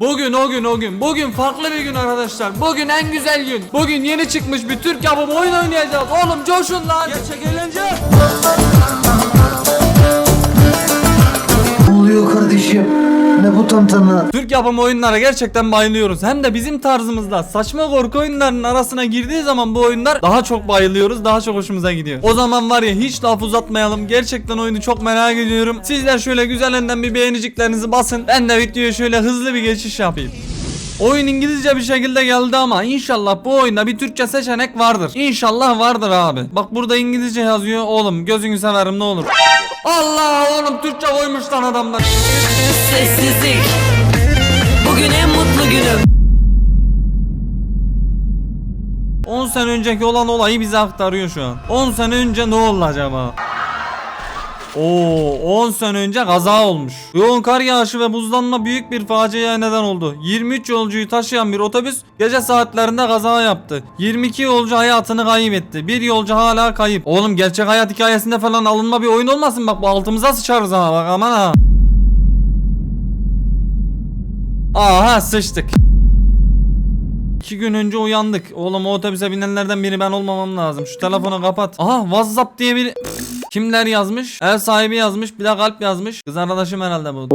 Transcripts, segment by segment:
Bugün o gün o gün. Bugün farklı bir gün arkadaşlar. Bugün en güzel gün. Bugün yeni çıkmış bir Türk yapımı oyun oynayacağız. Oğlum coşun lan. Gerçek eğlence. Ne oluyor kardeşim? Ne bu tantana? Türk yapımı oyunlara gerçekten bayılıyoruz. Hem de bizim tarzımızda saçma korku oyunlarının arasına girdiği zaman bu oyunlar daha çok bayılıyoruz. Daha çok hoşumuza gidiyor. O zaman var ya hiç laf uzatmayalım. Gerçekten oyunu çok merak ediyorum. Sizler şöyle güzelinden bir beğeniciklerinizi basın. Ben de videoya şöyle hızlı bir geçiş yapayım. Oyun İngilizce bir şekilde geldi ama inşallah bu oyunda bir Türkçe seçenek vardır. İnşallah vardır abi. Bak burada İngilizce yazıyor. Oğlum gözünü severim ne olur. Allah oğlum Türkçe koymuş lan adamlar. Sessizlik Bugün en mutlu günüm 10 sene önceki olan olayı bize aktarıyor şu an. 10 sene önce ne oldu acaba? Oo, 10 sene önce kaza olmuş. Yoğun kar yağışı ve buzlanma büyük bir faciaya neden oldu. 23 yolcuyu taşıyan bir otobüs gece saatlerinde kaza yaptı. 22 yolcu hayatını kaybetti. Bir yolcu hala kayıp. Oğlum gerçek hayat hikayesinde falan alınma bir oyun olmasın bak bu altımıza sıçarız ha bak aman ha. Aha sıçtık. İki gün önce uyandık. Oğlum o otobüse binenlerden biri ben olmamam lazım. Şu telefonu kapat. Aha WhatsApp diye biri... Kimler yazmış? Ev sahibi yazmış. Bir de kalp yazmış. Kız arkadaşım herhalde bu.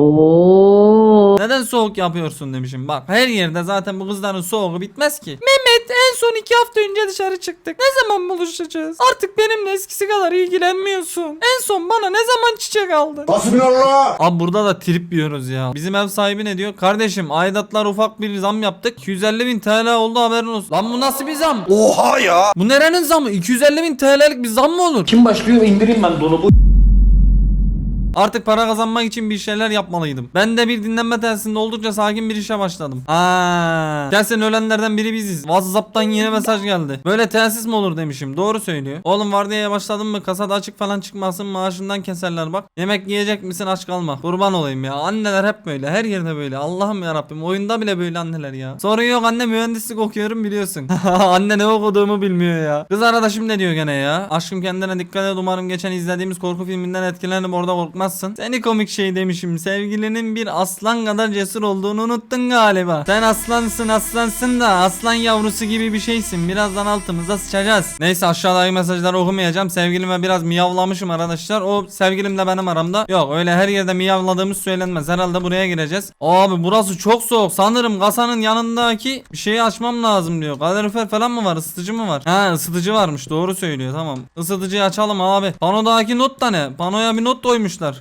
Neden soğuk yapıyorsun demişim. Bak her yerde zaten bu kızların soğuğu bitmez ki. Mehmet en son iki hafta önce dışarı çıktık. Ne zaman buluşacağız? Artık benimle eskisi kadar ilgilenmiyorsun. En son bana ne zaman çiçek aldın? Hasbinallah. Abi burada da trip yiyoruz ya. Bizim ev sahibi ne diyor? Kardeşim aidatlar ufak bir zam yaptık. 250 bin TL oldu haberin olsun. Lan bu nasıl bir zam? Oha ya. Bu nerenin zamı? 250 bin TL'lik bir zam mı olur? Kim başlıyor indireyim ben donu bu. Artık para kazanmak için bir şeyler yapmalıydım. Ben de bir dinlenme tesisinde oldukça sakin bir işe başladım. Aa, kesin ölenlerden biri biziz. WhatsApp'tan yeni mesaj geldi. Böyle tesis mi olur demişim. Doğru söylüyor. Oğlum vardiyaya başladın mı kasada açık falan çıkmasın maaşından keserler bak. Yemek yiyecek misin aç kalma. Kurban olayım ya. Anneler hep böyle. Her yerde böyle. Allah'ım ya Rabbim. Oyunda bile böyle anneler ya. Sorun yok anne mühendislik okuyorum biliyorsun. anne ne okuduğumu bilmiyor ya. Kız arkadaşım ne diyor gene ya? Aşkım kendine dikkat et umarım geçen izlediğimiz korku filminden etkilenip orada korkmazsın. Seni komik şey demişim. Sevgilinin bir aslan kadar cesur olduğunu unuttun galiba. Sen aslansın aslansın da aslan yavrusu gibi bir şeysin. Birazdan altımıza sıçacağız. Neyse aşağıdaki mesajları okumayacağım. Sevgilime biraz miyavlamışım arkadaşlar. O sevgilimle benim aramda. Yok öyle her yerde miyavladığımız söylenmez. Herhalde buraya gireceğiz. Abi burası çok soğuk. Sanırım kasanın yanındaki bir şeyi açmam lazım diyor. Kalorifer falan mı var? Isıtıcı mı var? Ha ısıtıcı varmış. Doğru söylüyor. Tamam. Isıtıcıyı açalım abi. Panodaki not da ne? Panoya bir not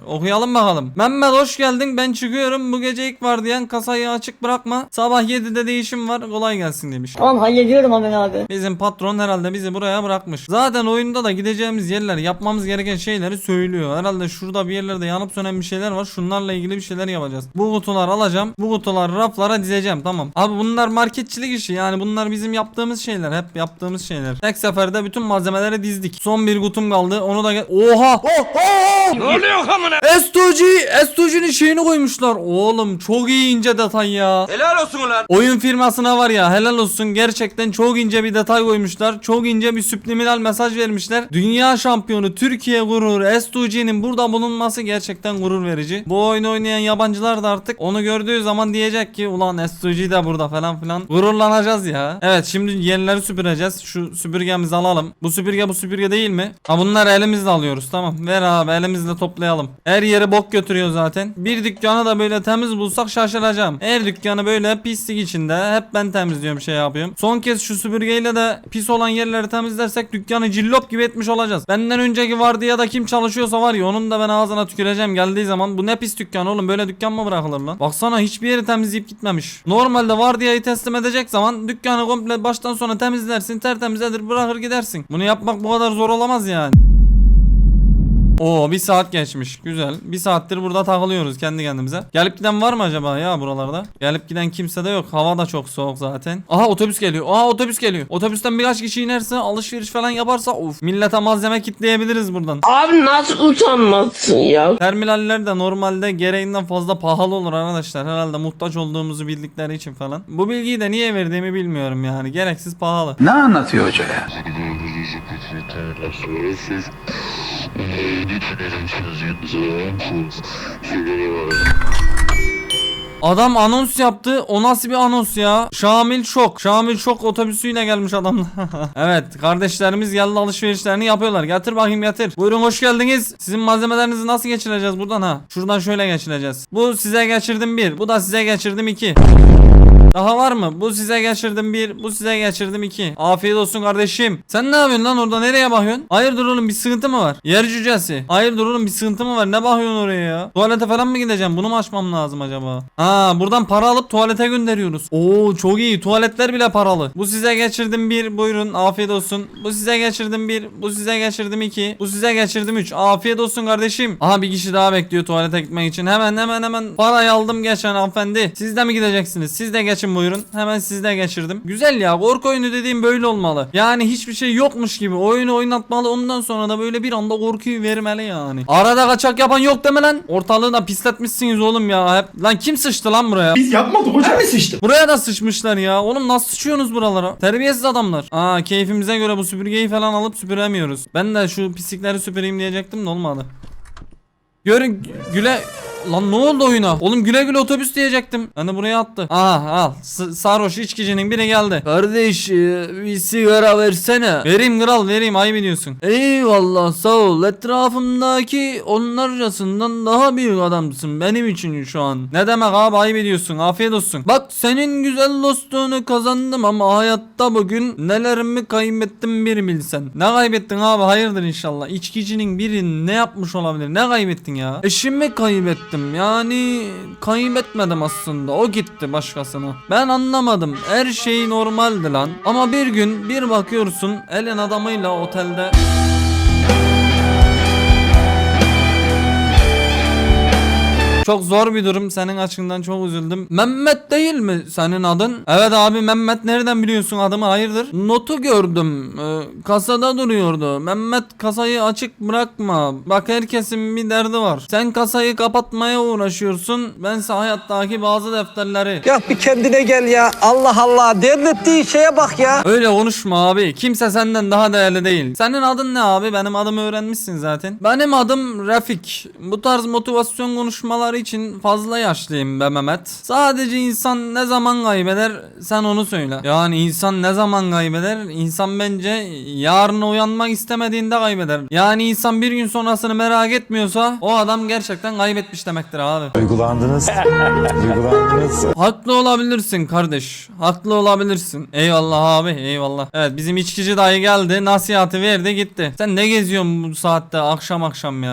koymuşlar. Okuyalım bakalım. Mehmet hoş geldin. Ben çıkıyorum. Bu gece ilk var diyen kasayı açık bırakma. Sabah 7'de değişim var. Kolay gelsin demiş. Tamam hallediyorum hemen abi. Bizim patron herhalde bizi buraya bırakmış. Zaten oyunda da gideceğimiz yerler, yapmamız gereken şeyleri söylüyor. Herhalde şurada bir yerlerde yanıp sönen bir şeyler var. Şunlarla ilgili bir şeyler yapacağız. Bu kutular alacağım. Bu kutuları raflara dizeceğim. Tamam. Abi bunlar marketçilik işi. Yani bunlar bizim yaptığımız şeyler. Hep yaptığımız şeyler. Tek seferde bütün malzemeleri dizdik. Son bir kutum kaldı. Onu da gel. Oha! Oha! Ne oluyor amına? S2G! S2G'nin şeyini koymuşlar. Oğlum çok iyi ince detay ya. Helal olsun ulan. Oyun firmasına var ya helal olsun gerçekten çok ince bir detay koymuşlar. Çok ince bir subliminal mesaj vermişler. Dünya şampiyonu Türkiye gururu S2G'nin burada bulunması gerçekten gurur verici. Bu oyunu oynayan yabancılar da artık onu gördüğü zaman diyecek ki ulan S2G de burada falan filan. Gururlanacağız ya. Evet şimdi yerleri süpüreceğiz. Şu süpürgemizi alalım. Bu süpürge bu süpürge değil mi? Ha bunları elimizle alıyoruz tamam. Ver abi elimizle toplayalım. Her yere bok götürüyor zaten. Bir dükkanı da böyle temiz bulsak şaşıracağım. Her dükkanı böyle pislik içinde. Hep ben temizliyorum şey yapıyorum. Son kez şu süpürgeyle de pis olan yerleri temizlersek dükkanı cillop gibi etmiş olacağız. Benden önceki vardı ya da kim çalışıyorsa var ya onun da ben ağzına tüküreceğim geldiği zaman. Bu ne pis dükkan oğlum böyle dükkan mı bırakılır lan? Baksana hiçbir yeri temizleyip gitmemiş. Normalde vardiyayı teslim edecek zaman dükkanı komple baştan sona temizlersin tertemiz eder bırakır gidersin. Bunu yapmak bu kadar zor olamaz yani. Oo bir saat geçmiş. Güzel. Bir saattir burada takılıyoruz kendi kendimize. Gelip giden var mı acaba ya buralarda? Gelip giden kimse de yok. Hava da çok soğuk zaten. Aha otobüs geliyor. Aha otobüs geliyor. Otobüsten birkaç kişi inerse alışveriş falan yaparsa of millete malzeme kitleyebiliriz buradan. Abi nasıl utanmazsın ya Terminaller de normalde gereğinden fazla pahalı olur arkadaşlar. Herhalde muhtaç olduğumuzu bildikleri için falan. Bu bilgiyi de niye verdiğimi bilmiyorum yani. Gereksiz pahalı. Ne anlatıyor hoca ya? Adam anons yaptı. O nasıl bir anons ya? Şamil Şok. Şamil Şok otobüsüyle gelmiş adamlar. evet kardeşlerimiz geldi alışverişlerini yapıyorlar. Getir bakayım getir. Buyurun hoş geldiniz. Sizin malzemelerinizi nasıl geçireceğiz buradan ha? Şuradan şöyle geçireceğiz. Bu size geçirdim bir. Bu da size geçirdim iki. Daha var mı? Bu size geçirdim bir, bu size geçirdim iki. Afiyet olsun kardeşim. Sen ne yapıyorsun lan orada? Nereye bakıyorsun? Hayırdır oğlum bir sıkıntı mı var? Yer cücesi. Hayırdır oğlum bir sıkıntı mı var? Ne bakıyorsun oraya ya? Tuvalete falan mı gideceğim? Bunu mu açmam lazım acaba? Ha buradan para alıp tuvalete gönderiyoruz. Oo çok iyi. Tuvaletler bile paralı. Bu size geçirdim bir. Buyurun afiyet olsun. Bu size geçirdim bir. Bu size geçirdim iki. Bu size geçirdim üç. Afiyet olsun kardeşim. Aha bir kişi daha bekliyor tuvalete gitmek için. Hemen hemen hemen parayı aldım geçen hanımefendi. Siz de mi gideceksiniz? Siz de geçin buyurun. Hemen siz de geçirdim. Güzel ya. Korku oyunu dediğim böyle olmalı. Yani hiçbir şey yokmuş gibi oyunu oynatmalı. Ondan sonra da böyle bir anda korkuyu vermeli yani. Arada kaçak yapan yok deme lan. Ortalığı da pisletmişsiniz oğlum ya. Hep. Lan kim sıçtı lan buraya? Biz yapmadık hocam. mi sıçtım? Buraya da sıçmışlar ya. Oğlum nasıl sıçıyorsunuz buralara? Terbiyesiz adamlar. Aa keyfimize göre bu süpürgeyi falan alıp süpüremiyoruz. Ben de şu pislikleri süpüreyim diyecektim de olmadı. Görün güle... Lan ne oldu oyuna? Oğlum güle güle otobüs diyecektim. De buraya attı. Aha al. S- sarhoş içkicinin biri geldi. Kardeş e, bir sigara versene. Vereyim kral vereyim ayıp ediyorsun. Eyvallah sağ ol. Etrafımdaki onlarcasından daha büyük adamsın benim için şu an. Ne demek abi ayıp ediyorsun. Afiyet olsun. Bak senin güzel dostluğunu kazandım ama hayatta bugün nelerimi kaybettim bir bilsen. Ne kaybettin abi hayırdır inşallah. İçkicinin biri ne yapmış olabilir? Ne kaybettin ya? Eşimi kaybettim. Yani kaybetmedim aslında. O gitti başkasına. Ben anlamadım. Her şey normaldi lan. Ama bir gün bir bakıyorsun elin adamıyla otelde Çok zor bir durum. Senin açından çok üzüldüm. Mehmet değil mi senin adın? Evet abi Mehmet nereden biliyorsun adımı? Hayırdır? Notu gördüm. Ee, kasada duruyordu. Mehmet kasayı açık bırakma. Bak herkesin bir derdi var. Sen kasayı kapatmaya uğraşıyorsun. Bense hayattaki bazı defterleri. Ya bir kendine gel ya. Allah Allah. Devlettiği şeye bak ya. Öyle konuşma abi. Kimse senden daha değerli değil. Senin adın ne abi? Benim adımı öğrenmişsin zaten. Benim adım Refik. Bu tarz motivasyon konuşmaları için fazla yaşlıyım be Mehmet. Sadece insan ne zaman kaybeder sen onu söyle. Yani insan ne zaman kaybeder? İnsan bence yarın uyanmak istemediğinde kaybeder. Yani insan bir gün sonrasını merak etmiyorsa o adam gerçekten kaybetmiş demektir abi. Duygulandınız. Duygulandınız. Haklı olabilirsin kardeş. Haklı olabilirsin. Eyvallah abi eyvallah. Evet bizim içkici dayı geldi nasihatı verdi gitti. Sen ne geziyorsun bu saatte akşam akşam ya.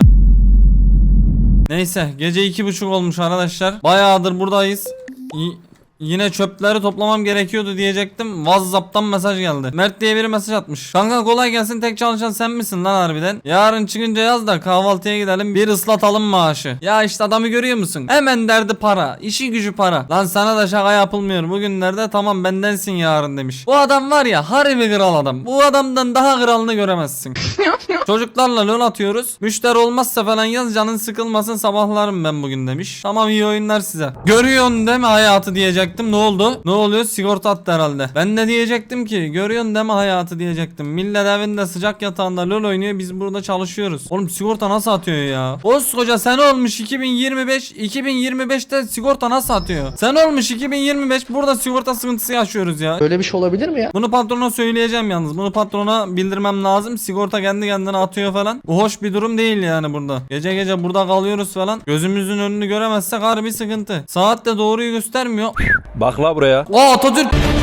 Neyse gece iki buçuk olmuş arkadaşlar. Bayağıdır buradayız. Y- Yine çöpleri toplamam gerekiyordu diyecektim. WhatsApp'tan mesaj geldi. Mert diye biri mesaj atmış. Kanka kolay gelsin tek çalışan sen misin lan harbiden? Yarın çıkınca yaz da kahvaltıya gidelim bir ıslatalım maaşı. Ya işte adamı görüyor musun? Hemen derdi para. işi gücü para. Lan sana da şaka yapılmıyor. Bugünlerde tamam bendensin yarın demiş. Bu adam var ya harbi kral adam. Bu adamdan daha kralını göremezsin. Çocuklarla lol atıyoruz. Müşteri olmazsa falan yaz canın sıkılmasın sabahlarım ben bugün demiş. Tamam iyi oyunlar size. Görüyorsun değil mi hayatı diyecektim. Ne oldu? Ne oluyor? Sigorta attı herhalde. Ben de diyecektim ki görüyorsun mi hayatı diyecektim. Millet evinde sıcak yatağında lol oynuyor. Biz burada çalışıyoruz. Oğlum sigorta nasıl atıyor ya? Koskoca sen olmuş 2025. 2025'te sigorta nasıl atıyor? Sen olmuş 2025. Burada sigorta sıkıntısı yaşıyoruz ya. Böyle bir şey olabilir mi ya? Bunu patrona söyleyeceğim yalnız. Bunu patrona bildirmem lazım. Sigorta kendi kendine atıyor falan. Bu hoş bir durum değil yani burada. Gece gece burada kalıyoruz falan. Gözümüzün önünü göremezsek harbi sıkıntı. Saat de doğruyu göstermiyor. Bak la buraya. Aa Atatürk.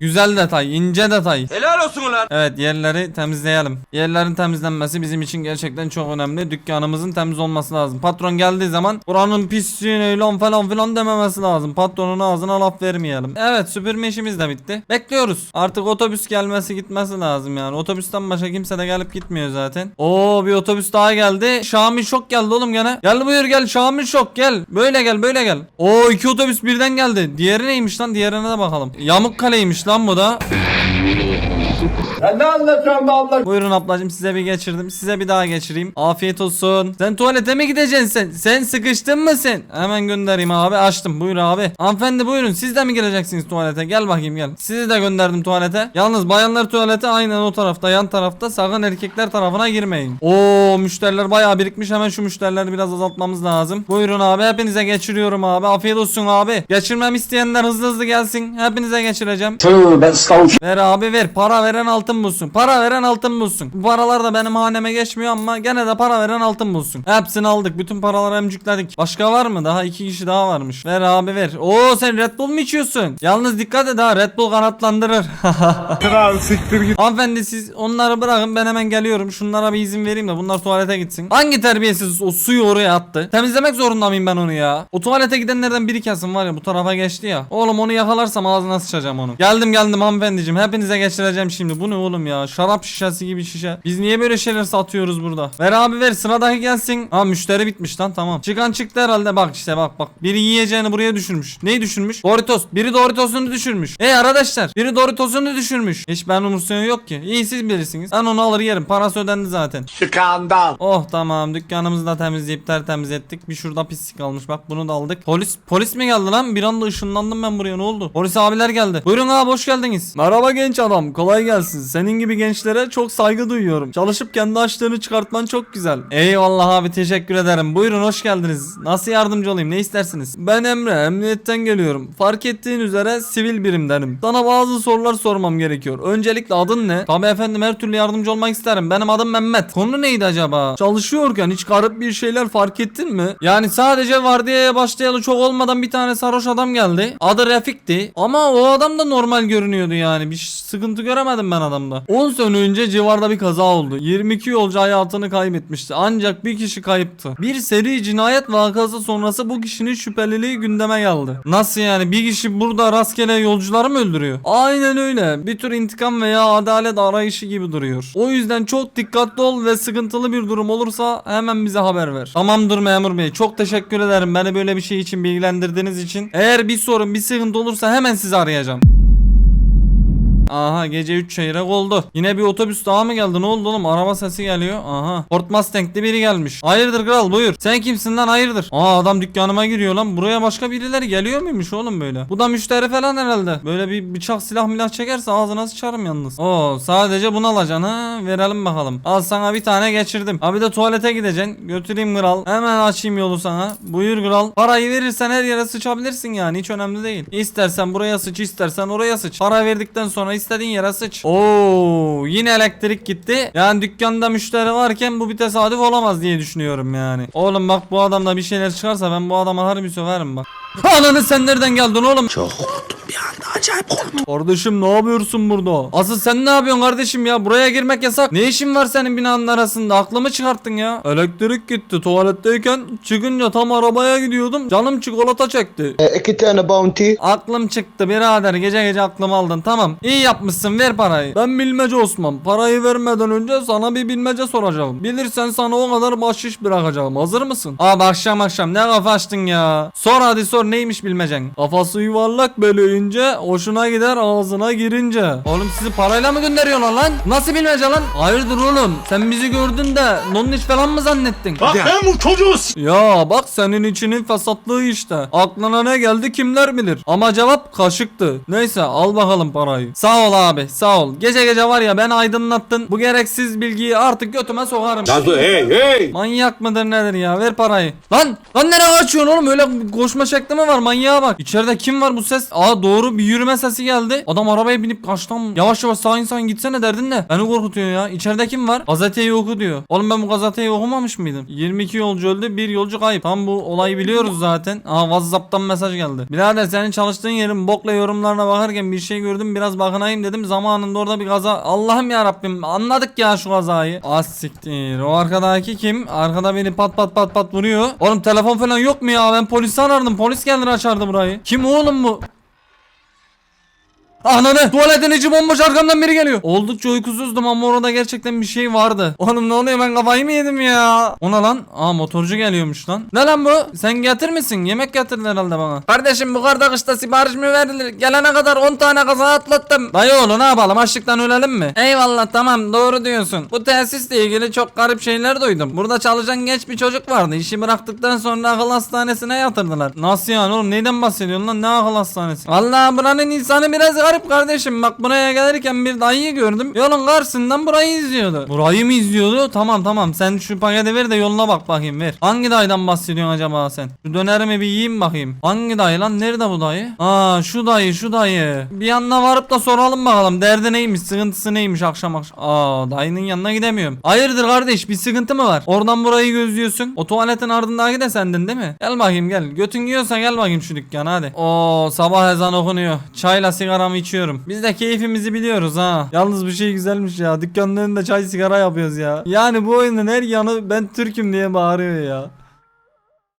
Güzel detay, ince detay. Helal olsun ulan. Evet yerleri temizleyelim. Yerlerin temizlenmesi bizim için gerçekten çok önemli. Dükkanımızın temiz olması lazım. Patron geldiği zaman buranın pisliğine lan falan filan dememesi lazım. Patronun ağzına laf vermeyelim. Evet süpürme işimiz de bitti. Bekliyoruz. Artık otobüs gelmesi gitmesi lazım yani. Otobüsten başka kimse de gelip gitmiyor zaten. Oo bir otobüs daha geldi. Şamil Şok geldi oğlum gene. Gel buyur gel Şamil Şok gel. Böyle gel böyle gel. Oo iki otobüs birden geldi. Diğeri neymiş lan? Diğerine de bakalım. Yamuk kaleymiş lan bu da. Buyurun ablacım size bir geçirdim. Size bir daha geçireyim. Afiyet olsun. Sen tuvalete mi gideceksin sen? Sen sıkıştın mı sen? Hemen göndereyim abi. Açtım. Buyur abi. Hanımefendi buyurun. Siz de mi geleceksiniz tuvalete? Gel bakayım gel. Sizi de gönderdim tuvalete. Yalnız bayanlar tuvalete aynen o tarafta. Yan tarafta. Sakın erkekler tarafına girmeyin. Oo müşteriler bayağı birikmiş. Hemen şu müşterileri biraz azaltmamız lazım. Buyurun abi. Hepinize geçiriyorum abi. Afiyet olsun abi. Geçirmem isteyenler hızlı hızlı gelsin. Hepinize geçireceğim. Ver abi ver. Para veren altın bulsun. Para veren altın bulsun. Bu paralar da benim haneme geçmiyor ama gene de para veren altın bulsun. Hepsini aldık. Bütün paraları emcükledik. Başka var mı? Daha iki kişi daha varmış. Ver abi ver. Oo sen Red Bull mu içiyorsun? Yalnız dikkat et ha. Red Bull kanatlandırır. Kral siktir git. Hanımefendi siz onları bırakın ben hemen geliyorum. Şunlara bir izin vereyim de bunlar tuvalete gitsin. Hangi terbiyesiz o suyu oraya attı? Temizlemek zorunda mıyım ben onu ya? O tuvalete gidenlerden biri kesin var ya bu tarafa geçti ya. Oğlum onu yakalarsam ağzına sıçacağım onu. Geldim geldim hanımefendiciğim. Hepinize geçireceğim şimdi. Bu ne oğlum ya? Şarap şişesi gibi şişe. Biz niye böyle şeyler satıyoruz burada? Ver abi ver sıradaki gelsin. Ha müşteri bitmiş lan tamam. Çıkan çıktı herhalde bak işte bak bak. Biri yiyeceğini buraya düşürmüş. Neyi düşürmüş? Doritos. Biri Doritos'unu düşürmüş. Ey arkadaşlar biri Doritos'unu düşürmüş. Hiç ben umursayan yok ki. İyi siz bilirsiniz. Ben onu alır yerim. Parası ödendi zaten. Skandal. Oh tamam dükkanımızı da temizleyip tertemiz ettik. Bir şurada pislik kalmış bak bunu da aldık. Polis polis mi geldi lan? Bir anda ışınlandım ben buraya ne oldu? Polis abiler geldi. Buyurun abi hoş geldiniz. Merhaba genç adam kolay gelsin. Senin gibi gençlere çok saygı duyuyorum. Çalışıp kendi açlığını çıkartman çok güzel. Eyvallah abi teşekkür ederim. Buyurun hoş geldiniz. Nasıl yardımcı olayım ne istersiniz? Ben Emre emniyetten geliyorum. Fark ettiğin üzere sivil birimdenim. Sana bazı sorular sormam gerekiyor. Öncelikle adın ne? Tabii efendim her türlü yardımcı olmak isterim. Benim adım Mehmet. Konu neydi acaba? Çalışıyorken hiç garip bir şeyler fark ettin mi? Yani sadece vardiyaya başlayalı çok olmadan bir tane sarhoş adam geldi. Adı Refik'ti. Ama o adam da normal görünüyordu yani. Bir sıkıntı göremedim ben adamda. 10 sene önce civarda bir kaza oldu. 22 yolcu hayatını kaybetmişti. Ancak bir kişi kayıptı. Bir seri cinayet vakası sonrası bu kişinin şüpheliliği gündeme geldi. Nasıl yani? Bir kişi burada rastgele yolcuları mı öldürüyor? Aynen öyle. Bir tür intikam veya adalet arayışı gibi duruyor. O yüzden çok dikkatli ol ve sıkıntılı bir durum olursa hemen bize haber ver. Tamamdır memur bey. Çok teşekkür ederim beni böyle bir şey için bilgilendirdiğiniz için. Eğer bir sorun bir sıkıntı olursa hemen sizi arayacağım. Aha gece 3 çeyrek oldu. Yine bir otobüs daha mı geldi? Ne oldu oğlum? Araba sesi geliyor. Aha. Ford Mustang'li biri gelmiş. Hayırdır kral buyur. Sen kimsin lan hayırdır? Aa adam dükkanıma giriyor lan. Buraya başka birileri geliyor muymuş oğlum böyle? Bu da müşteri falan herhalde. Böyle bir bıçak silah milah çekerse ağzına sıçarım yalnız. Oo sadece bunu alacaksın ha. Verelim bakalım. Al sana bir tane geçirdim. Abi de tuvalete gideceksin. Götüreyim kral. Hemen açayım yolu sana. Buyur kral. Parayı verirsen her yere sıçabilirsin yani. Hiç önemli değil. İstersen buraya sıç istersen oraya sıç. Para verdikten sonra istediğin yere sıç. Oo yine elektrik gitti. Yani dükkanda müşteri varken bu bir tesadüf olamaz diye düşünüyorum yani. Oğlum bak bu adamda bir şeyler çıkarsa ben bu adama harbi söverim bak. Ananı sen nereden geldin oğlum? Çok korktum bir anda acayip korktum. Kardeşim ne yapıyorsun burada? Asıl sen ne yapıyorsun kardeşim ya? Buraya girmek yasak. Ne işin var senin binanın arasında? Aklımı çıkarttın ya. Elektrik gitti tuvaletteyken çıkınca tam arabaya gidiyordum. Canım çikolata çekti. İki tane bounty. Aklım çıktı birader gece gece aklımı aldın tamam İyi yapmışsın ver parayı Ben bilmece Osman parayı vermeden önce sana bir bilmece soracağım Bilirsen sana o kadar bahşiş bırakacağım hazır mısın? Abi akşam akşam ne kafa açtın ya Sor hadi sor neymiş bilmecen Kafası yuvarlak beleyince hoşuna gider ağzına girince Oğlum sizi parayla mı gönderiyorlar lan? Nasıl bilmece lan? Hayırdır oğlum sen bizi gördün de nonniş falan mı zannettin? Bak ben bu çocuğuz. Ya bak senin içinin fesatlığı işte. Aklına ne geldi kimler bilir. Ama cevap kaşıktı. Neyse al bakalım parayı. Sağ ol abi sağ ol. Gece gece var ya ben aydınlattın. Bu gereksiz bilgiyi artık götüme sokarım. Cansu hey hey. Manyak mıdır nedir ya ver parayı. Lan lan nereye kaçıyorsun oğlum öyle koşma şekli mi var manyağa bak. İçeride kim var bu ses? Aa doğru bir yürüme sesi geldi. Adam arabaya binip ama. Yavaş yavaş sağ insan gitsene derdin ne? Beni korkutuyor ya. İçeride kim var? Gazeteyi oku diyor. Oğlum ben bu gazeteyi okumamış mıydım? 22 yolcu öldü bir yolcu kayıp. Tam bu olayı biliyoruz zaten. Aa Whatsapp'tan mesaj geldi. Birader senin çalıştığın yerin bokla yorumlarına bakarken bir şey gördüm biraz bakınayım dedim. Zamanında orada bir kaza. Allah'ım ya Rabbim anladık ya şu kazayı. Az siktir. O arkadaki kim? Arkada beni pat pat pat pat vuruyor. Oğlum telefon falan yok mu ya? Ben polisi arardım. Polis gelir açardı burayı. Kim oğlum bu? Ananı tuvaletin içi bomboş arkamdan biri geliyor. Oldukça uykusuzdum ama orada gerçekten bir şey vardı. Oğlum ne oluyor ben kafayı mı yedim ya? Ona lan? Aa motorcu geliyormuş lan. Ne lan bu? Sen getir misin? Yemek getirdin herhalde bana. Kardeşim bu karda kışta sipariş mi verilir? Gelene kadar 10 tane kaza atlattım. Dayı oğlu ne yapalım açlıktan ölelim mi? Eyvallah tamam doğru diyorsun. Bu tesisle ilgili çok garip şeyler duydum. Burada çalışan genç bir çocuk vardı. İşi bıraktıktan sonra akıl hastanesine yatırdılar. Nasıl yani oğlum neyden bahsediyorsun lan ne akıl hastanesi? Vallahi buranın insanı biraz garip kardeşim. Bak buraya gelirken bir dayıyı gördüm. Yolun karşısından burayı izliyordu. Burayı mı izliyordu? Tamam tamam sen şu paketi ver de yoluna bak bakayım ver. Hangi dayıdan bahsediyorsun acaba sen? Şu dönerimi bir yiyeyim bakayım. Hangi dayı lan? Nerede bu dayı? Aa şu dayı şu dayı. Bir yanına varıp da soralım bakalım. Derdi neymiş? Sıkıntısı neymiş akşam akşam? Aa dayının yanına gidemiyorum. Hayırdır kardeş bir sıkıntı mı var? Oradan burayı gözlüyorsun. O tuvaletin ardındaki de sendin değil mi? Gel bakayım gel. Götün yiyorsa gel bakayım şu dükkana hadi. Oo sabah ezan okunuyor. Çayla sigaramı içiyorum. Biz de keyfimizi biliyoruz ha. Yalnız bir şey güzelmiş ya. Dükkanın önünde çay sigara yapıyoruz ya. Yani bu oyunun her yanı ben Türk'üm diye bağırıyor ya.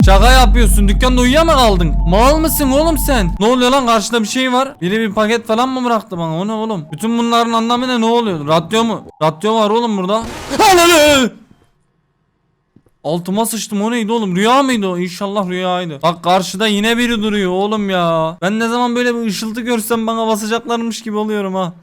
Şaka yapıyorsun dükkanda uyuya mı kaldın? Mal mısın oğlum sen? Ne oluyor lan karşıda bir şey var. Biri bir paket falan mı bıraktı bana o ne oğlum? Bütün bunların anlamı ne ne oluyor? Radyo mu? Radyo var oğlum burada. Ananı! Altıma sıçtım o neydi oğlum? Rüya mıydı o? İnşallah rüyaydı. Bak karşıda yine biri duruyor oğlum ya. Ben ne zaman böyle bir ışıltı görsem bana basacaklarmış gibi oluyorum ha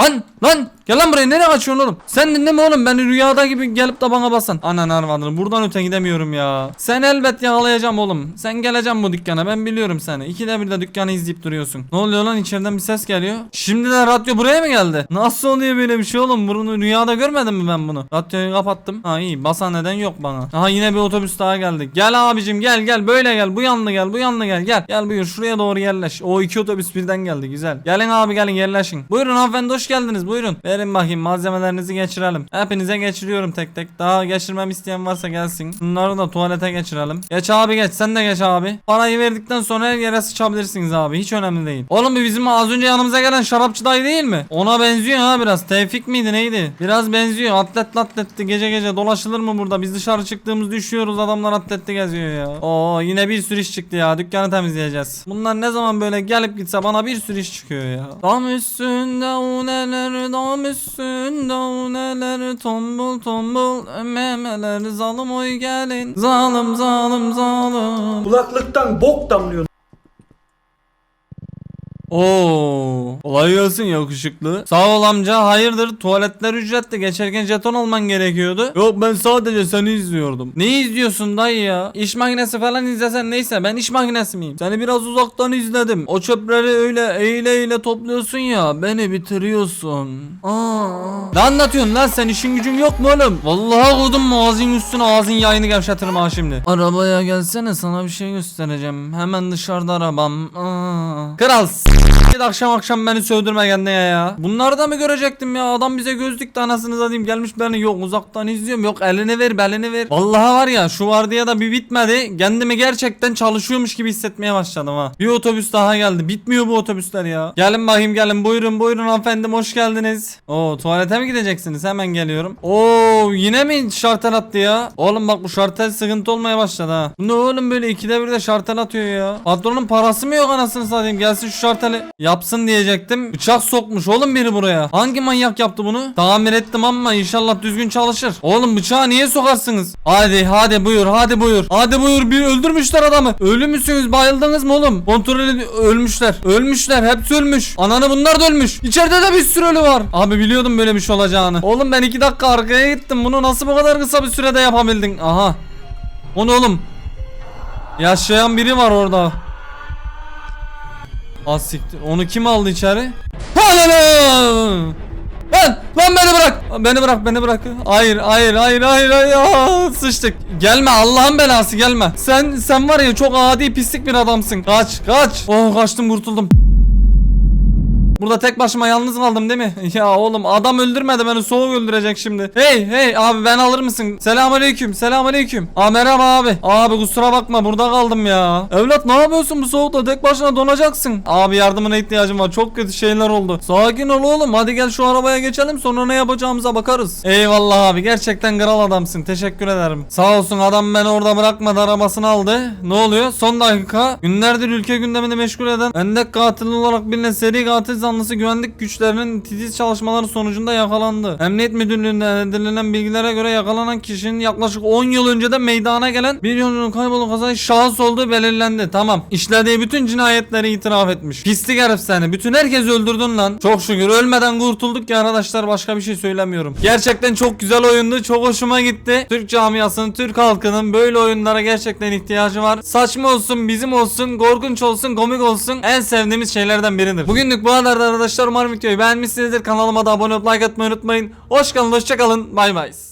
Lan lan gel lan buraya. Nereye kaçıyorsun oğlum? Sen dinleme oğlum. Beni rüyada gibi gelip de bana basan. Anan arvadını. Buradan öte gidemiyorum ya. Sen elbet yakalayacağım oğlum. Sen geleceğim bu dükkana. Ben biliyorum seni. İkide bir de dükkanı izleyip duruyorsun. Ne oluyor lan? İçeriden bir ses geliyor. Şimdi de radyo buraya mı geldi? Nasıl oluyor böyle bir şey oğlum? Bunu rüyada görmedim mi ben bunu? Radyoyu kapattım. Ha iyi. Basan neden yok bana? Aha yine bir otobüs daha geldi. Gel abicim gel gel. Böyle gel. Bu yanına gel bu yanına gel Gel. Gel buyur. Şuraya doğru yerleş. O iki otobüs birden geldi. Güzel. Gelin abi gelin. Yerleşin. Buyurun hanımefendi hoş geldiniz buyurun. Verin bakayım malzemelerinizi geçirelim. Hepinize geçiriyorum tek tek. Daha geçirmem isteyen varsa gelsin. Bunları da tuvalete geçirelim. Geç abi geç. Sen de geç abi. Parayı verdikten sonra her yere sıçabilirsiniz abi. Hiç önemli değil. Oğlum bu bizim az önce yanımıza gelen şarapçı dayı değil mi? Ona benziyor ha biraz. Tevfik miydi neydi? Biraz benziyor. Atletli atletli gece gece dolaşılır mı burada? Biz dışarı çıktığımız düşüyoruz. Adamlar atletli geziyor ya. Oo yine bir sürü iş çıktı ya. Dükkanı temizleyeceğiz. Bunlar ne zaman böyle gelip gitse bana bir sürü iş çıkıyor ya. Dam üstünde uneler dam üstünde uneler Tombul tombul. Memeler zalim oy gelin. Zalim zalim zalim. Kulaklıktan bok damlıyor. Oo, kolay gelsin yakışıklı. Sağ ol amca hayırdır tuvaletler ücretli geçerken jeton alman gerekiyordu. Yok ben sadece seni izliyordum. Ne izliyorsun dayı ya? İş makinesi falan izlesen neyse ben iş makinesi miyim? Seni biraz uzaktan izledim. O çöpleri öyle eğile eğile topluyorsun ya beni bitiriyorsun. Aa. Ne anlatıyorsun lan sen işin gücün yok mu oğlum? Vallahi koydum mu ağzın üstüne ağzın yayını gevşetirim ha şimdi. Arabaya gelsene sana bir şey göstereceğim. Hemen dışarıda arabam. Aa. Kral akşam akşam beni sövdürme kendine ya. Bunları da mı görecektim ya? Adam bize göz dikti anasını satayım gelmiş beni yok uzaktan izliyorum. Yok elini ver belini ver. Vallahi var ya şu vardiya da bir bitmedi. Kendimi gerçekten çalışıyormuş gibi hissetmeye başladım ha. Bir otobüs daha geldi. Bitmiyor bu otobüsler ya. Gelin bakayım gelin buyurun buyurun hanımefendim hoş geldiniz. Oo tuvalete mi gideceksiniz? Hemen geliyorum. Oo yine mi şartel attı ya? Oğlum bak bu şartel sıkıntı olmaya başladı ha. Bu ne oğlum böyle ikide bir de şartel atıyor ya. Patronun parası mı yok anasını satayım gelsin şu şarteli yapsın diyecektim. Bıçak sokmuş oğlum biri buraya. Hangi manyak yaptı bunu? Tamir ettim ama inşallah düzgün çalışır. Oğlum bıçağı niye sokarsınız? Hadi hadi buyur hadi buyur. Hadi buyur bir öldürmüşler adamı. Ölü müsünüz bayıldınız mı oğlum? Kontrol edin ölmüşler. Ölmüşler hepsi ölmüş. Ananı bunlar da ölmüş. İçeride de bir sürü ölü var. Abi biliyordum böyle bir şey olacağını. Oğlum ben iki dakika arkaya gittim. Bunu nasıl bu kadar kısa bir sürede yapabildin? Aha. O ne oğlum? Yaşayan biri var orada. Az. Onu kim aldı içeri? Lan! Lan beni bırak! Beni bırak, beni bırak. Hayır, hayır, hayır, hayır, hayır. Aa, sıçtık. Gelme Allah'ın belası gelme. Sen sen var ya çok adi pislik bir adamsın. Kaç, kaç. Oh kaçtım kurtuldum. Burada tek başıma yalnız kaldım değil mi? Ya oğlum adam öldürmedi beni soğuk öldürecek şimdi. Hey hey abi ben alır mısın? Selamünaleyküm. Selamünaleyküm. Aa merhaba abi. Abi kusura bakma burada kaldım ya. Evlat ne yapıyorsun bu soğukta? Tek başına donacaksın. Abi yardımına ihtiyacım var. Çok kötü şeyler oldu. Sakin ol oğlum. Hadi gel şu arabaya geçelim sonra ne yapacağımıza bakarız. Eyvallah abi. Gerçekten kral adamsın. Teşekkür ederim. Sağ olsun adam beni orada bırakmadı arabasını aldı. Ne oluyor? Son dakika. Günlerdir ülke gündemini meşgul eden endek katil olarak bilinen seri katil zanlısı güvenlik güçlerinin titiz çalışmaları sonucunda yakalandı. Emniyet Müdürlüğü'nden edinilen bilgilere göre yakalanan kişinin yaklaşık 10 yıl önce de meydana gelen bir yolcunun kaybolan kazayı şahıs olduğu belirlendi. Tamam. İşlediği bütün cinayetleri itiraf etmiş. Pislik herif seni. Bütün herkes öldürdün lan. Çok şükür ölmeden kurtulduk ya arkadaşlar başka bir şey söylemiyorum. Gerçekten çok güzel oyundu. Çok hoşuma gitti. Türk camiasının, Türk halkının böyle oyunlara gerçekten ihtiyacı var. Saçma olsun, bizim olsun, korkunç olsun, komik olsun en sevdiğimiz şeylerden biridir. Bugünlük bu kadar arkadaşlar. Umarım videoyu beğenmişsinizdir. Kanalıma da abone olup like atmayı unutmayın. Hoş kalın, hoşça kalın. Bay bay.